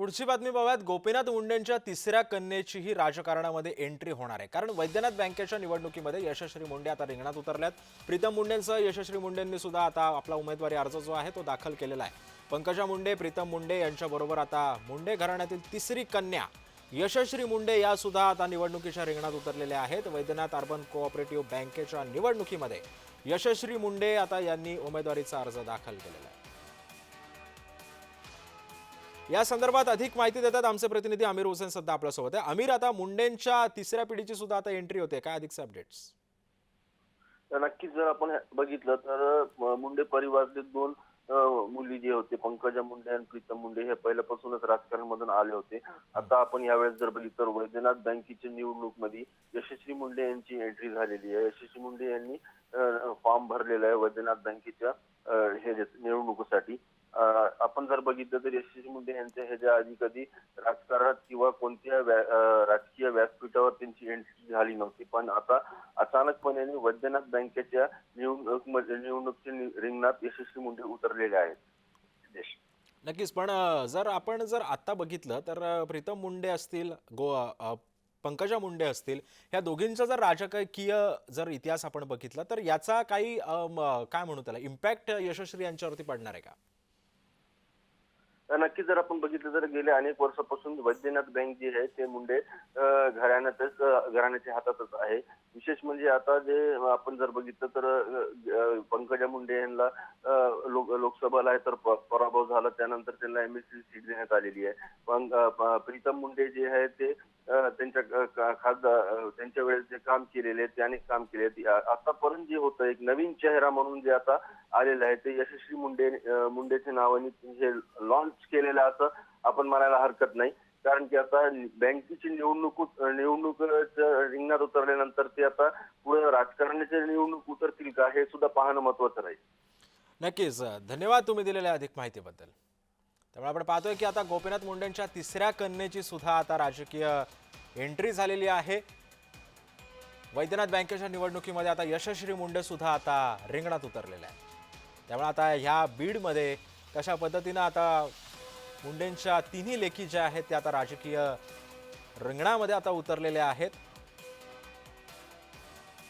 पुढची बातमी बघूयात गोपीनाथ मुंडेंच्या तिसऱ्या कन्येचीही राजकारणामध्ये एंट्री होणार आहे. कारण वैद्यनाथ बँकेच्या निवडणुकीमध्ये यशस्वी मुंडे आता रिंगणात उतरल्यात. प्रीतम मुंडेंसह यशस्वी मुंडेंनी सुद्धा आता आपला उमेदवारी अर्ज जो आहे तो दाखल केलेला आहे. पंकजा मुंडे प्रीतम मुंडे यांच्याबरोबर आता मुंडे घराण्यातील तिसरी कन्या यशस्वी मुंडे या सुद्धा आता निवडणुकीच्या रिंगणात उतरलेल्या आहेत. वैद्यनाथ अर्बन कोऑपरेटिव्ह बँकेच्या निवडणुकीमध्ये यशस्वी मुंडे आता यांनी उमेदवारीचा अर्ज दाखल केलेला आहे. या संदर्भात अधिक माहिती देतात आमचे प्रतिनिधी आमिर हुसेन सध्या आपल्यासोबत आहे. आमिर आता मुंडेंच्या तिसऱ्या पिढीची सुद्धा आता एंट्री होते. काय अधिकचे अपडेट्स तर नक्कीच जर आपण बघितलं तर मुंडे परिवारातले दोन मुली जे होते पंकजा मुंडे आणि प्रीतम मुंडे हे पहिल्यापासूनच राजकारणामधून आले होते. आता आपण यावेळेस जर बघितलं तर वैद्यनाथ बँकेच्या निवडणूकमध्ये यशस्वी मुंडे यांची एंट्री झालेली आहे. यशस्वी मुंडे यांनी फॉर्म भरलेला आहे वैद्यनाथ बँकेच्या हे निवडणुकीसाठी. आपण जर बघितलं तर यशस्वी मुंडे यांच्या ह्याच्या आधी कधी राजकारणात किंवा कोणत्या राजकीय व्यासपीठावर त्यांची एंट्री झाली नव्हती. पण आता अचानकपणे वैद्यनाथ बँकेच्या निवडणूक निवडणुकीच्या रिंगणात यशस्वी मुंडे उतरलेले आहेत. नक्कीच पण जर आपण जर आता बघितलं तर प्रीतम मुंडे असतील गोवा पंकजा मुंडे असतील ह्या दोघींचा जर राजकीय जर इतिहास आपण बघितला तर याचा काही काय म्हणू त्याला इम्पॅक्ट यशस्वी यांच्यावरती पडणार आहे का? नक्की जर आपण बघितलं तर गेल्या अनेक वर्षापासून वैद्यनाथ बँक जी आहे ते मुंडे घराण्यातच घराण्याच्या हातातच आहे. विशेष म्हणजे आता जे आपण जर बघितलं तर पंकजा मुंडे यांना लोक लोकसभाला आहे तर प- पराभव झाला. त्यानंतर त्यांना एमएससी सीट देण्यात आलेली आहे. पण प्रीतम मुंडे जे आहे ते त्यांच्या खासदार त्यांच्या वेळेस जे काम केलेले आहे अनेक काम केले आहेत. आतापर्यंत जे होतं एक नवीन चेहरा म्हणून जे आता आलेलं आहे ते यशस्वी मुंडे मुंडेच्या नावाने हे लॉन्च केलेलं असं आपण म्हणायला हरकत नाही. कारण की आता बँकेची निवडणूक निवडणूक रिंगणात उतरल्यानंतर ते आता पुढे राजकारणाच्या निवडणूक उतरतील का हे सुद्धा पाहणं महत्वाचं राहील. नक्कीच. धन्यवाद तुम्ही दिलेल्या अधिक माहितीबद्दल. त्यामुळे आपण पाहतोय की आता गोपीनाथ मुंडेंच्या तिसऱ्या कन्येची सुद्धा आता राजकीय एंट्री झालेली आहे. वैद्यनाथ बँकेच्या निवडणुकीमध्ये आता यशस्वी मुंडे सुद्धा आता रिंगणात उतरलेले आहे त्यामुळे आता ह्या बीडमध्ये कशा पद्धतीनं आता मुंडेंच्या तिन्ही लेखी ज्या आहेत त्या आता राजकीय रिंगणामध्ये आता उतरलेल्या आहेत.